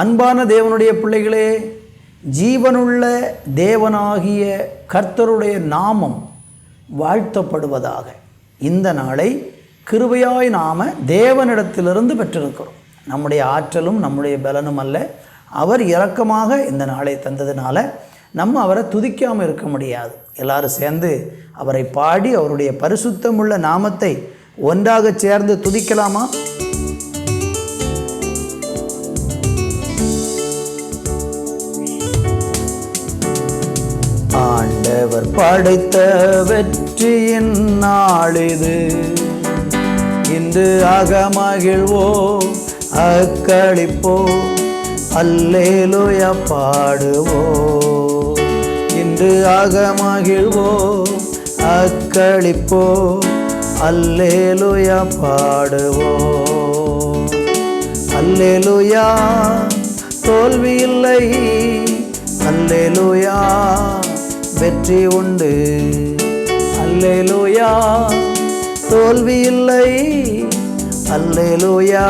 அன்பான தேவனுடைய பிள்ளைகளே ஜீவனுள்ள தேவனாகிய கர்த்தருடைய நாமம் வாழ்த்தப்படுவதாக. இந்த நாளை கிருபையாய் நாம தேவனிடத்திலிருந்து பெற்றிருக்கிறோம். நம்முடைய ஆற்றலும் நம்முடைய பலனும் அல்ல. அவர் இரக்கமாக இந்த நாளை தந்ததுனால நம்ம அவரை துதிக்காமல் இருக்க முடியாது. எல்லாரும் சேர்ந்து அவரை பாடி அவருடைய பரிசுத்தமுள்ள நாமத்தை ஒன்றாக சேர்ந்து துதிக்கலாமா? ஆண்டவர் படைத்த வெற்றியின் நாளிது. இன்று அகமகிழ்வோ அக்களிப்போ அல்லேலுய பாடுவோ. இன்று அகமகிழ்வோ அக்களிப்போ அல்லேலுய பாடுவோ. அல்லேலுயா தோல்வி இல்லை அல்லேலுயா வெற்றி உண்டு. அல்லேலுயா. தோல்வி இல்லை. அல்லேலுயா.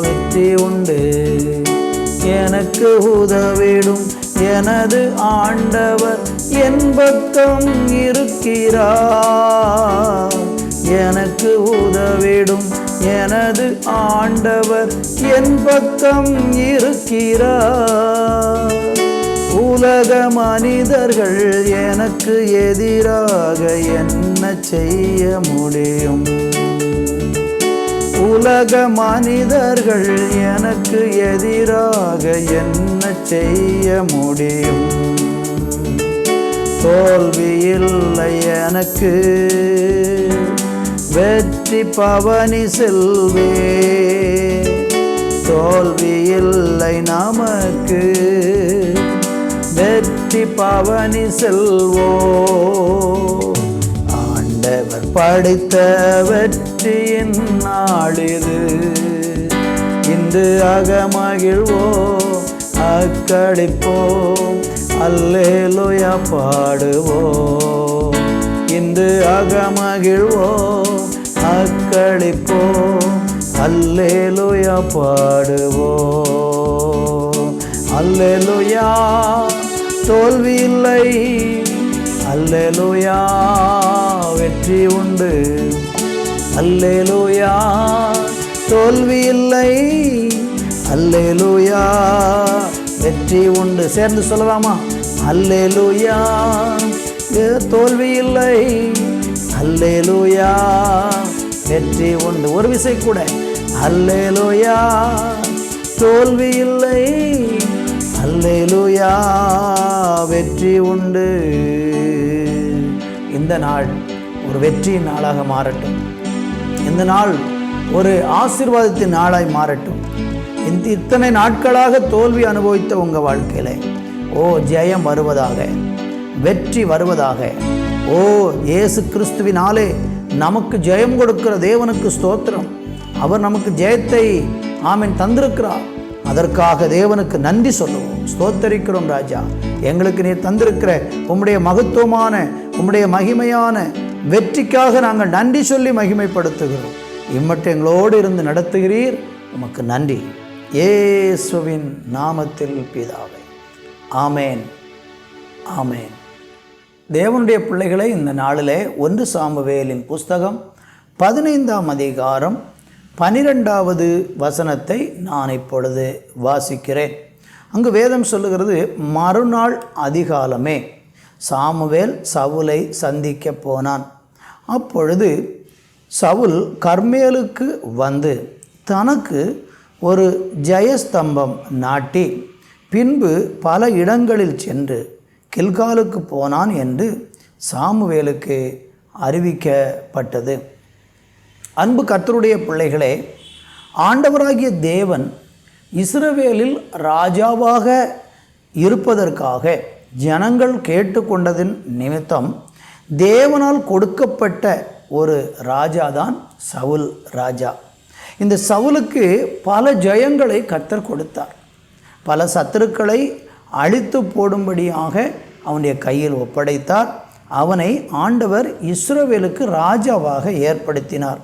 வெற்றி உண்டு. எனக்கு உதவிடும் எனது ஆண்டவர் என் பக்கம் இருக்கிறார். எனக்கு உதவிடும் எனது ஆண்டவர் என் பக்கம் இருக்கிறார். உலக மனிதர்கள் எனக்கு எதிராக என்ன செய்ய முடியும்? உலக மனிதர்கள் எனக்கு எதிராக என்ன செய்ய முடியும்? தோல்வி இல்லை எனக்கு. வெற்றி பவனி செல்வே. தோல்வி இல்லை நமக்கு. வெற்றி பவனி செல்வோ ஆண்டவர் படைத்த வெற்றியின் நாளிது இன்று அகமகிழ்வோ அக்கடிப்போம் அல்லேலுயா பாடுவோ இன்று அகமகிழ்வோ அக்களிப்போ அல்லேலுயா பாடுவோ அல்லேலுயா. தோல்வி இல்லை. அல்லேலுயா. வெற்றி உண்டு. அல்லேலுயா. தோல்வி இல்லை. அல்லேலுயா. வெற்றி உண்டு. சேர்ந்து சொல்லலாமா? அல்லேலுயா. தோல்வி இல்லை. அல்லேலுயா. வெற்றி உண்டு. ஒரு விசை கூட. அல்லேலுயா. தோல்வி இல்லை. அல்லேலுயா வெற்றி உண்டு. இந்த நாள் ஒரு வெற்றியின் நாளாக மாறட்டும். இந்த நாள் ஒரு ஆசீர்வாதத்தின் நாளாய் மாறட்டும். இந்த இத்தனை நாட்களாக தோல்வி அனுபவித்த உங்கள் வாழ்க்கையில் ஓ ஜெயம் வருவதாக வெற்றி வருவதாக ஓ இயேசு கிறிஸ்துவினாலே நமக்கு ஜெயம் கொடுக்கிற தேவனுக்கு ஸ்தோத்திரம். அவர் நமக்கு ஜெயத்தை ஆமீன் தந்திருக்கிறார். அதற்காக தேவனுக்கு நன்றி சொல்லுவோம். ஸ்தோத்தரிக்கிறோம் ராஜா. எங்களுக்கு நீர் தந்திருக்கிற உம்முடைய மகத்துவமான உம்முடைய மகிமையான வெற்றிக்காக நாங்கள் நன்றி சொல்லி மகிமைப்படுத்துகிறோம். இம்மட்டு எங்களோடு இருந்து நடத்துகிறீர். உமக்கு நன்றி. ஏசுவின் நாமத்தில் பிதாவை. ஆமேன். ஆமேன். தேவனுடைய பிள்ளைகளை இந்த நாளிலே ஒன்று சாமுவேலின் புஸ்தகம் பதினைந்தாம் அதிகாரம் பனிரெண்டாவது வசனத்தை நான் இப்பொழுது வாசிக்கிறேன். அங்கு வேதம் சொல்லுகிறது மறுநாள் அதிகாலமே சாமுவேல் சவுலை சந்திக்க போனான். அப்பொழுது சவுல் கர்மேலுக்கு வந்து தனக்கு ஒரு ஜெயஸ்தம்பம் நாட்டி பின்பு பல இடங்களில் சென்று கில்காலுக்கு போனான் என்று சாமுவேலுக்கு அறிவிக்கப்பட்டது. அன்பு கர்த்தருடைய பிள்ளைகளே ஆண்டவராகிய தேவன் இஸ்ரவேலில் ராஜாவாக இருப்பதற்காக ஜனங்கள் கேட்டுக்கொண்டதின் நிமித்தம் தேவனால் கொடுக்கப்பட்ட ஒரு ராஜா தான் சவுல் ராஜா. இந்த சவுலுக்கு பல ஜெயங்களை கத்தர் கொடுத்தார். பல சத்துருக்களை அழித்து போடும்படியாக அவனுடைய கையில் ஒப்படைத்தார். அவனை ஆண்டவர் இஸ்ரவேலுக்கு ராஜாவாக ஏற்படுத்தினார்.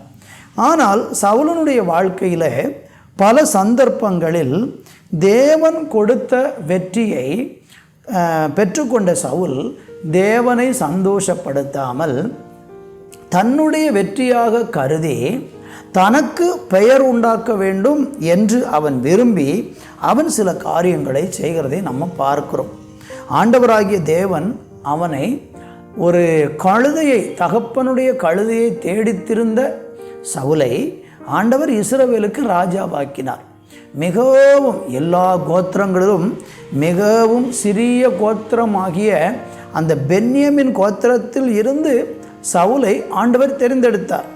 ஆனால் சவுலனுடைய வாழ்க்கையில் பல சந்தர்ப்பங்களில் தேவன் கொடுத்த வெற்றியை பெற்றுக்கொண்ட சவுல் தேவனை சந்தோஷப்படுத்தாமல் தன்னுடைய வெற்றியாக கருதி தனக்கு பெயர் உண்டாக்க வேண்டும் என்று அவன் விரும்பி அவன் சில காரியங்களை செய்கிறதை நம்ம பார்க்கிறோம். ஆண்டவராகிய தேவன் அவனை ஒரு கழுதையை தகப்பனுடைய கழுதையை தேடித்திருந்த சவுலை ஆண்டவர் இஸ்ரவேலுக்கு ராஜாவாக்கினார். மிகவும் எல்லா கோத்திரங்களிலும் மிகவும் சிறிய கோத்திரமாகிய அந்த பென்யமின் கோத்திரத்தில் இருந்து சவுலை ஆண்டவர் தெரிந்தெடுத்தார்.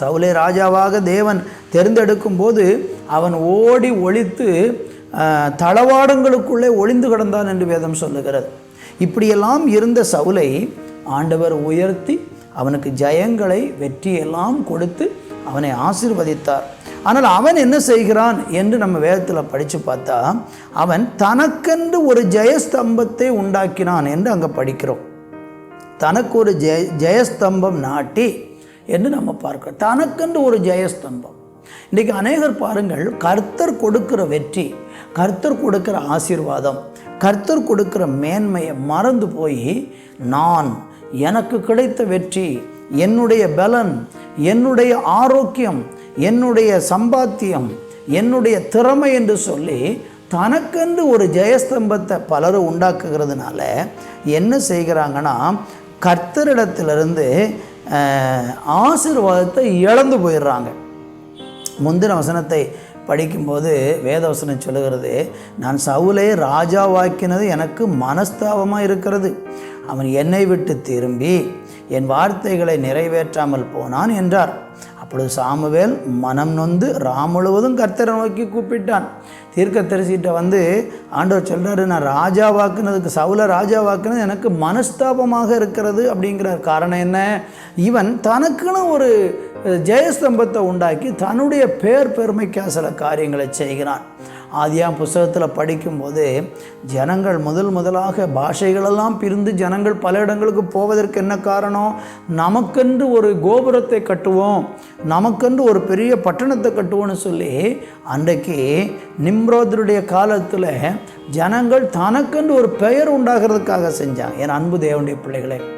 சவுலை ராஜாவாக தேவன் தேர்ந்தெடுக்கும் போது அவன் ஓடி ஒழித்து தளவாடங்களுக்குள்ளே ஒளிந்து கிடந்தான் என்று வேதம் சொல்லுகிறது. இப்படியெல்லாம் இருந்த சவுலை ஆண்டவர் உயர்த்தி அவனுக்கு ஜெயங்களை வெற்றியெல்லாம் கொடுத்து அவனை ஆசிர்வதித்தார். ஆனால் அவன் என்ன செய்கிறான் என்று நம்ம வேதத்தில் படித்து பார்த்தா அவன் தனக்கென்று ஒரு ஜெயஸ்தம்பத்தை உண்டாக்கினான் என்று அங்கே படிக்கிறோம். தனக்கு ஒரு ஜெய ஜெயஸ்தம்பம் நாட்டி என்று நம்ம பார்க்கிறோம். தனக்கென்று ஒரு ஜெயஸ்தம்பம். இன்றைக்கி அநேகர் பாருங்கள் கர்த்தர் கொடுக்கிற வெற்றி கர்த்தர் கொடுக்கிற ஆசீர்வாதம் கர்த்தர் கொடுக்கிற மேன்மையை மறந்து போய் நான் எனக்கு கிடைத்த வெற்றி என்னுடைய பலன் என்னுடைய ஆரோக்கியம் என்னுடைய சம்பாத்தியம் என்னுடைய திறமை என்று சொல்லி தனக்கென்று ஒரு ஜெயஸ்தம்பத்தை பலரும் உண்டாக்குகிறதுனால என்ன செய்கிறாங்கன்னா கர்த்தரிடத்திலிருந்து ஆசிர்வாதத்தை ஆசீர்வாதத்தை இழந்து போயிடுறாங்க. முந்தின வசனத்தை படிக்கும்போது வேதவசனம் சொல்லுகிறது நான் சவுலே ராஜாவாக்கினது எனக்கு மனஸ்தாபமாக இருக்கிறது. அவன் என்னை விட்டு திரும்பி என் வார்த்தைகளை நிறைவேற்றாமல் போனான் என்றார். அப்பொழுது சாமுவேல் மனம் நொந்து ராம் முழுவதும் கர்த்தரை நோக்கி கூப்பிட்டான். தீர்க்க தரிசிட்ட வந்து ஆண்டவர் சொல்கிறாரு நான் ராஜாவாக்குனதுக்கு சவுல ராஜாவாக்குனது எனக்கு மனஸ்தாபமாக இருக்கிறது. அப்படிங்கிற காரணம் என்ன? இவன் தனக்குன்னு ஒரு ஜெயஸ்தம்பத்தை உண்டாக்கி தன்னுடைய பேர் பெருமைக்காக சில காரியங்களை செய்கிறான். ஆதியாம் புஸ்தகத்தில் படிக்கும்போது ஜனங்கள் முதல் முதலாக பாஷைகளெல்லாம் பிரிந்து ஜனங்கள் பல இடங்களுக்கு போவதற்கு என்ன காரணம்? நமக்கென்று ஒரு கோபுரத்தை கட்டுவோம். நமக்கென்று ஒரு பெரிய பட்டணத்தை கட்டுவோம்னு சொல்லி அன்றைக்கு நிம்ரோதருடைய காலத்தில் ஜனங்கள் தனக்கென்று ஒரு பெயர் உண்டாகிறதுக்காக செஞ்சாங்க. என் அன்பு தேவனுடைய பிள்ளைகளே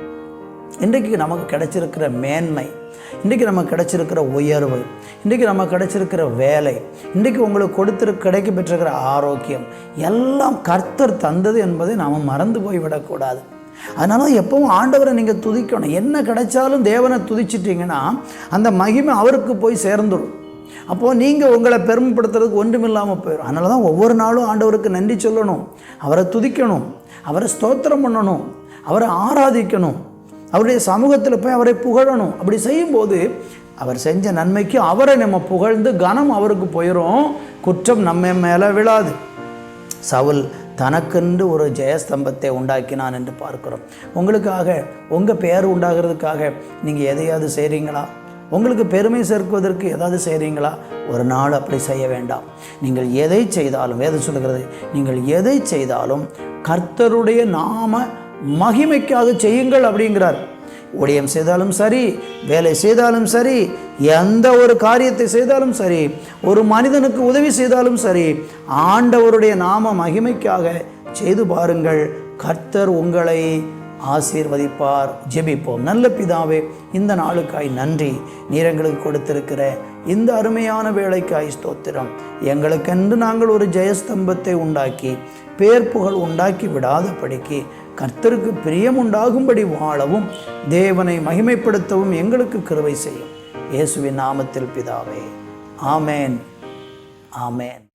இன்றைக்கு நமக்கு கிடைச்சிருக்கிற மேன்மை இன்றைக்கு நமக்கு கிடைச்சிருக்கிற உயர்வு இன்றைக்கு நமக்கு கிடைச்சிருக்கிற வேலை இன்றைக்கு உங்களுக்கு கொடுத்துரு கிடைக்க பெற்றிருக்கிற ஆரோக்கியம் எல்லாம் கர்த்தர் தந்தது என்பதை நாம் மறந்து போய்விடக்கூடாது. அதனால எப்பவும் ஆண்டவரை நீங்கள் துதிக்கணும். என்ன கிடைச்சாலும் தேவனை துதிச்சிட்டிங்கன்னா அந்த மகிமை அவருக்கு போய் சேர்ந்துடும். அப்போது நீங்கள் உங்களை பெருமைப்படுத்துறதுக்கு ஒன்றுமில்லாமல் போயிடும் அதனால தான் ஒவ்வொரு நாளும் ஆண்டவருக்கு நன்றி சொல்லணும். அவரை துதிக்கணும். அவரை ஸ்தோத்திரம் பண்ணணும். அவரை ஆராதிக்கணும். அவருடைய சமூகத்தில் போய் அவரை புகழணும். அப்படி செய்யும்போது அவர் செஞ்ச நன்மைக்கு அவரை நம்ம புகழ்ந்து கனம் அவருக்கு போயிடும் குற்றம் நம்ம மேலே விழாது. சவுல் தனக்கென்று ஒரு ஜெயஸ்தம்பத்தை உண்டாக்கினான் என்று பார்க்கிறோம். உங்களுக்காக உங்கள் பெயர் உண்டாகிறதுக்காக நீங்கள் எதையாவது செய்கிறீங்களா உங்களுக்கு பெருமை சேர்க்குவதற்கு ஏதாவது செய்கிறீங்களா ஒரு நாள் அப்படி செய்ய வேண்டாம். நீங்கள் எதை செய்தாலும் வேதம் சொல்லுகிறது நீங்கள் எதை செய்தாலும் கர்த்தருடைய நாம மகிமைக்காக செய்யுங்கள் அப்படிங்கிறார். ஊழியம் செய்தாலும் சரி வேலை செய்தாலும் சரி எந்த ஒரு காரியத்தை செய்தாலும் சரி ஒரு மனிதனுக்கு உதவி செய்தாலும் சரி ஆண்டவருடைய நாம மகிமைக்காக செய்து பாருங்கள். கர்த்தர் உங்களை ஆசீர்வதிப்பார். ஜெபிப்போம். நல்ல பிதாவே இந்த நாளுக்காய் நன்றி. நீர் எங்களுக்கு கொடுத்திருக்கிற இந்த அருமையான வேலைக்காய் ஸ்தோத்திரம். எங்களுக்கென்று நாங்கள் ஒரு ஜெயஸ்தம்பத்தை உண்டாக்கி பேர் புகழ் உண்டாக்கி விடாதபடிக்கு கர்த்தருக்கு பிரியம் உண்டாகும்படி வாழவும் தேவனை மகிமைப்படுத்தவும் எங்களுக்கு கிருவை செய்யும். இயேசுவின் நாமத்தில் பிதாவே. ஆமேன். ஆமேன்.